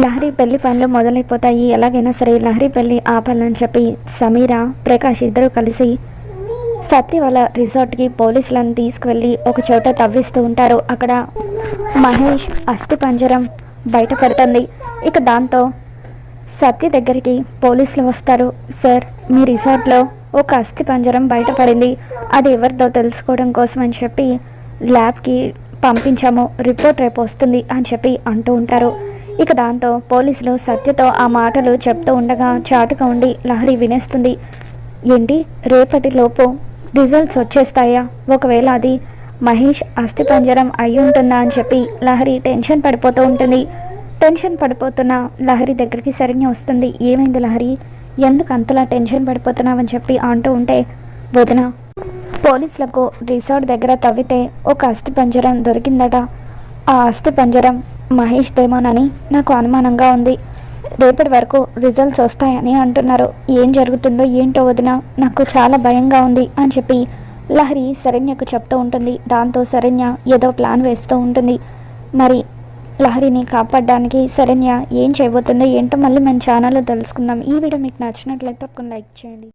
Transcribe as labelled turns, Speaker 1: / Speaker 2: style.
Speaker 1: లహరి పెళ్ళి పనులు మొదలైపోతాయి. ఎలాగైనా సరే లహరి పెళ్ళి ఆపాలని చెప్పి సమీర ప్రకాష్ ఇద్దరు కలిసి సత్య వాళ్ళ రిసార్ట్కి పోలీసులను తీసుకువెళ్ళి ఒక చోట తవ్విస్తూ ఉంటారు. అక్కడ మహేష్ అస్థి పంజరం బయటపడుతుంది ఇక దాంతో సత్య దగ్గరికి పోలీసులు వస్తారు. సార్ మీ రిసార్ట్లో ఒక అస్థి పంజరం బయటపడింది అది ఎవరిదో తెలుసుకోవడం కోసం అని చెప్పి ల్యాబ్కి పంపించాము. రిపోర్ట్ రేపు వస్తుంది అని చెప్పి అంటూ ఉంటారు. ఇక దాంతో పోలీసులు సత్యతో ఆ మాటలు చెప్తూ ఉండగా చాటుగా ఉండి లహరి వినేస్తుంది. ఏంటి? రేపటిలోపు రిజల్ట్స్ వచ్చేస్తాయా? ఒకవేళ అది మహేష్ అస్థిపంజరం అయి ఉంటుందా అని చెప్పి లహరి టెన్షన్ పడిపోతూ ఉంటుంది. టెన్షన్ పడిపోతున్న లహరి దగ్గరికి శరణ్య వస్తుంది. ఏమైంది లహరి? ఎందుకు అంతలా టెన్షన్ పడిపోతున్నావని చెప్పి అంటూ ఉంటే వదిన పోలీసులకు రిసార్ట్ దగ్గర తవ్వితే ఒక అస్థిపంజరం దొరికిందట. ఆ అస్థిపంజరం మహేష్ దేమోనని నాకు అనుమానంగా ఉంది. రేపటి వరకు రిజల్ట్స్ వస్తాయని అంటున్నారు. ఏం జరుగుతుందో ఏంటో వదిన నాకు చాలా భయంగా ఉంది అని చెప్పి లహరి శరణ్యకు చెప్తూ ఉంటుంది. దాంతో శరణ్య ఏదో ప్లాన్ వేస్తూ ఉంటుంది. మరి లహరిని కాపాడడానికి శరణ్య ఏం చేయబోతుందో ఏంటో మళ్ళీ మన ఛానల్లో తెలుసుకుందాం. ఈ వీడియో మీకు నచ్చినట్లయితే తప్పకుండా లైక్ చేయండి.